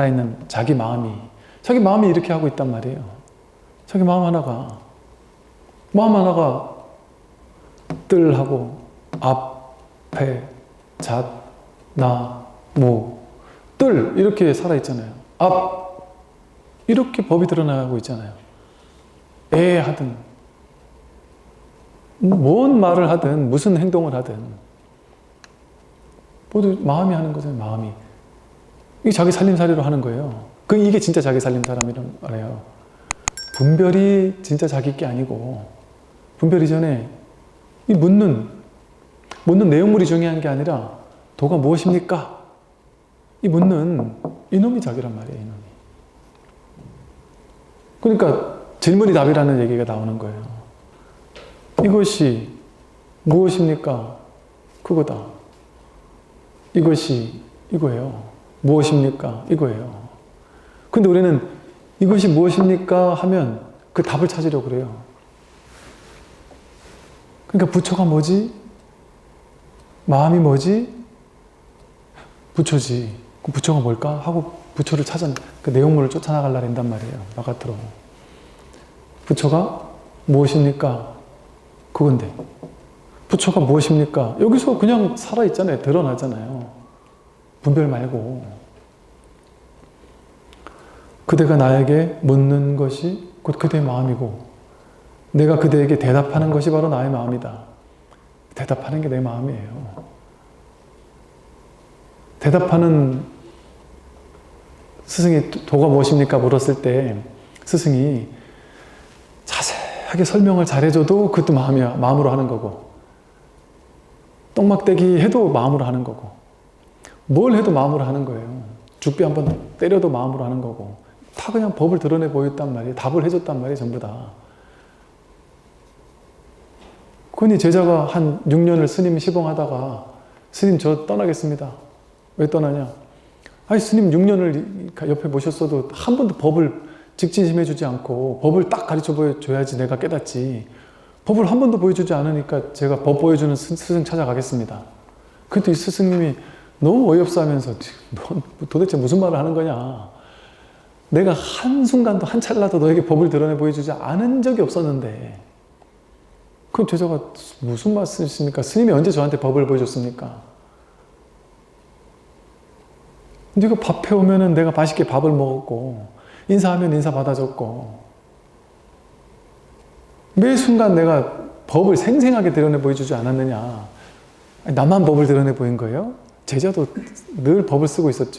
살아있는 자기 마음이 자기 마음이 이렇게 하고 있단 말이에요. 자기 마음 하나가 마음 하나가 뜰하고 앞에 잣 나 무 뜰 이렇게 살아 있잖아요. 앞 이렇게 법이 드러나고 있잖아요. 애 하든 뭔 말을 하든 무슨 행동을 하든 모두 마음이 하는 거잖아요. 마음이 이게 자기 살림살이로 하는 거예요. 그 이게 진짜 자기 살림사람이란 말이에요. 분별이 진짜 자기 게 아니고 분별 이전에 이 묻는 묻는 내용물이 중요한 게 아니라 도가 무엇입니까? 이 묻는 이놈이 자기란 말이에요. 이놈이. 그러니까 질문이 답이라는 얘기가 나오는 거예요. 이것이 무엇입니까? 그거다. 이것이 이거예요. 무엇입니까? 이거예요. 근데 우리는 이것이 무엇입니까? 하면 그 답을 찾으려고 그래요. 그러니까 부처가 뭐지? 마음이 뭐지? 부처지. 그 부처가 뭘까? 하고 부처를 찾아, 그 내용물을 쫓아나가려 한단 말이에요. 나 같으로. 부처가 무엇입니까? 그건데. 부처가 무엇입니까? 여기서 그냥 살아있잖아요. 드러나잖아요. 분별 말고. 그대가 나에게 묻는 것이 곧 그대의 마음이고, 내가 그대에게 대답하는 것이 바로 나의 마음이다. 대답하는 게 내 마음이에요. 대답하는 스승이 도가 무엇입니까? 물었을 때 스승이 자세하게 설명을 잘해줘도 그것도 마음이야. 마음으로 하는 거고. 똥막대기 해도 마음으로 하는 거고. 뭘 해도 마음으로 하는 거예요. 죽비 한번 때려도 마음으로 하는 거고. 다 그냥 법을 드러내 보였단 말이에요. 답을 해줬단 말이에요. 전부 다. 그러니 제자가 한 6년을 스님 시봉하다가 스님 저 떠나겠습니다. 왜 떠나냐? 아니 스님 6년을 옆에 모셨어도 한 번도 법을 직진심해 주지 않고 법을 딱 가르쳐 보여줘야지 내가 깨닫지. 법을 한 번도 보여주지 않으니까 제가 법 보여주는 스- 스승 찾아가겠습니다. 그때 이 스승님이 너무 어이없어 하면서 넌 도대체 무슨 말을 하는 거냐. 내가 한순간도 한 찰나도 너에게 법을 드러내 보여주지 않은 적이 없었는데 그럼 제자가 무슨 말씀이십니까? 스님이 언제 저한테 법을 보여줬습니까? 네가 밥 해 오면은 내가 맛있게 밥을 먹었고 인사하면 인사 받아줬고 매 순간 내가 법을 생생하게 드러내 보여주지 않았느냐 나만 법을 드러내 보인 거예요? 제자도 늘 법을 쓰고 있었죠